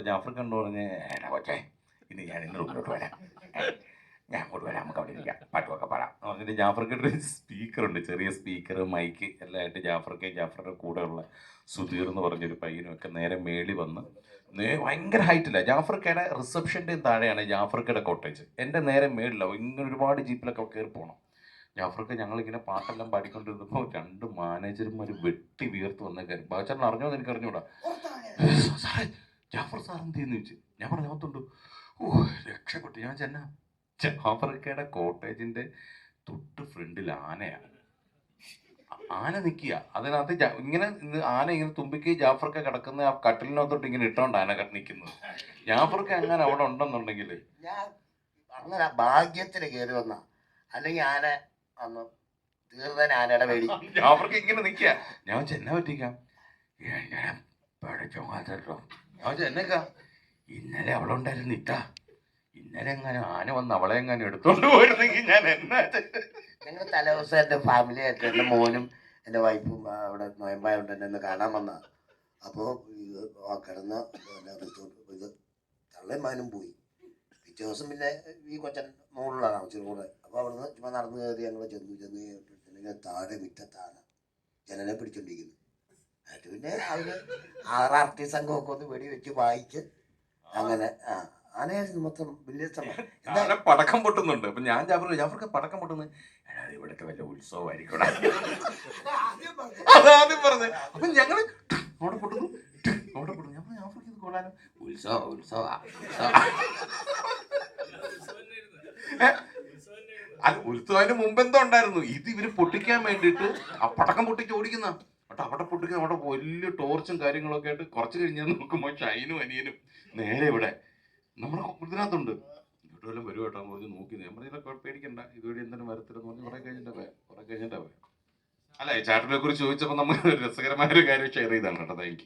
അപ്പൊ ജാഫർ കണ്ടു പറഞ്ഞ് "എടാ കൊച്ചേ ഇനി ഞാൻ ഇന്ന് റൂമിലോട്ട് വരാം. ഞാൻ അങ്ങോട്ട് വരാം നമുക്ക് അവിടെ ഇരിക്കാം പാട്ടുമൊക്കെ പാടാം. എന്ന് പറഞ്ഞിട്ട് ജാഫർക്ക് ഉണ്ട് ചെറിയ സ്പീക്കർ മൈക്ക് എല്ലാം ആയിട്ട് ജാഫർക്ക് ജാഫറുടെ കൂടെയുള്ള സുധീർ എന്ന് പറഞ്ഞൊരു പയ്യനും ഒക്കെ നേരെ മേളി വന്ന് നേ ഭയങ്കര ഹൈറ്റില്ല ജാഫർക്കയുടെ റിസപ്ഷന്റെയും താഴെയാണ് ജാഫർക്കയുടെ കോട്ടേജ് എന്റെ നേരെ മേളിലാവും ഇങ്ങനെ ഒരുപാട് ജീപ്പിലൊക്കെ കയറി പോകണം ജാഫർക്ക് ഞങ്ങളിങ്ങനെ പാട്ടെല്ലാം പാടിക്കൊണ്ടിരുന്നപ്പോൾ രണ്ട് മാനേജർമാർ വെട്ടി വീർത്ത് വന്നേക്കാരും ബാച്ചറിന് അറിഞ്ഞോ എന്ന് എനിക്ക് അറിഞ്ഞൂടാ? സാറേ ജാഫർ സാർ എന്ത് ചെയ്യുന്നു? ചോദിച്ചു. ഞാൻ പറഞ്ഞു അകത്തുണ്ട്. ഓ രക്ഷപ്പെട്ടു. ഞാൻ ചെന്ന ജാഫർക്കയുടെ കോട്ടേജിന്റെ തൊട്ട് ഫ്രണ്ടിൽ ആനയാണ്. ആന നിൽക്കുക അതിനകത്ത് ഇങ്ങനെ ആന ഇങ്ങനെ തുമ്പിക്ക് ജാഫർക്ക കിടക്കുന്ന ആ കട്ടിലിനകത്തോട്ട് ഇങ്ങനെ ഇട്ടോണ്ട് ആന നിൽക്കുന്നത് ജാഫർക്ക അങ്ങനെ അവിടെ ഉണ്ടെന്നുണ്ടെങ്കിൽ ഞാൻ അങ്ങനെ ഭാഗ്യത്തിന് കയറി വന്ന. അല്ലെങ്കിൽ ആന അന്ന് തീർന്ന ആനയുടെ പേടി. ജാഫർക്ക് ഇങ്ങനെ നിൽക്കുക ഞാൻ ചെന്ന പറ്റിക്കാം ഞാൻ പഠിച്ചോ മാത്രോ ഞാൻ ചെന്നേക്ക ഇന്നലെ അവളുണ്ടായിരുന്നു ഇട്ടാ. ഇന്നലെ എങ്ങനെ ആന വന്ന് അവളെ എങ്ങനെ എടുത്തോണ്ട് പോയിരുന്നെങ്കിൽ ഞാൻ എന്നാ ഞങ്ങൾ തലേദിവസം എന്റെ ഫാമിലി ആയിട്ട് എന്റെ മോനും എന്റെ വൈഫും അവിടെ നോയമ്പായോണ്ട് എന്നെ ഒന്ന് കാണാൻ വന്ന. അപ്പോൾ കിടന്ന ഇത് തള്ളയും പോയി. പിറ്റേ ദിവസം പിന്നെ ഈ കൊച്ചൻ മുകളിലാണ് താമസിച്ചത് കൂടെ. അപ്പോൾ അവിടുന്ന് ചുമ്മാ നടന്നു കയറി ഞങ്ങൾ ചെന്നു ചെന്ന് കഴിഞ്ഞപ്പോഴത്തേനും താഴെ മിറ്റത്താണ് ജനനെ പിടിച്ചോണ്ടിരിക്കുന്നു. എന്നിട്ട് പിന്നെ അവർ ആറ് ആർട്ടിസ്റ്റ് സംഘമൊക്കെ ഒന്ന് വെടി വെച്ച് വായിച്ച് അങ്ങനെ ആ ആനയായിരുന്നു മൊത്തം വലിയ സമയം പടക്കം പൊട്ടുന്നുണ്ട്. അപ്പൊ ഞാൻ ജാഫർ ജാഫർക്ക് പടക്കം പൊട്ടുന്നു. ഇവിടുത്തെ വല്ല ഉത്സവമായിരിക്കും അതാദ്യം പറഞ്ഞത് അപ്പൊ ഞങ്ങൾ അവിടെ പൊട്ടുന്നു. അവിടെ പൊട്ടുന്നു. ഞാൻ ജാഫർക്ക് ഇത് കൊള്ളാലോ. ഉത്സവ ഉത്സവ അത് ഉത്സവത്തിന് മുമ്പ് എന്തോ ഉണ്ടായിരുന്നു. ഇത് ഇവർ പൊട്ടിക്കാൻ വേണ്ടിയിട്ട് ആ പടക്കം പൊട്ടിച്ച് ഓടിക്കുന്ന അവിടെ പൊട്ടിക്കുക അവിടെ വലിയ ടോർച്ചും കാര്യങ്ങളൊക്കെ ആയിട്ട് കുറച്ച് കഴിഞ്ഞാൽ നോക്കുമ്പോൾ ഷൈനും അനിയനും നേരെ ഇവിടെ. നമ്മുടെ ഇതിനകത്തുണ്ട് ഇങ്ങോട്ട് വരും കേട്ടോ പറഞ്ഞ് നോക്കി. ഞാൻ പറഞ്ഞില്ല പേടിക്കണ്ട. ഇതുവഴി എന്തെങ്കിലും വരത്തില്ലെന്ന് പറഞ്ഞ് കുറെ കഴിഞ്ഞിട്ടേ പോയി. കുറെ കഴിഞ്ഞിട്ടാ പോയി. അല്ല ചാട്ടിനെ കുറിച്ച് ചോദിച്ചപ്പോൾ നമ്മൾ രസകരമായ ഒരു കാര്യം ഷെയർ ചെയ്താണ് കേട്ടോ. താങ്ക്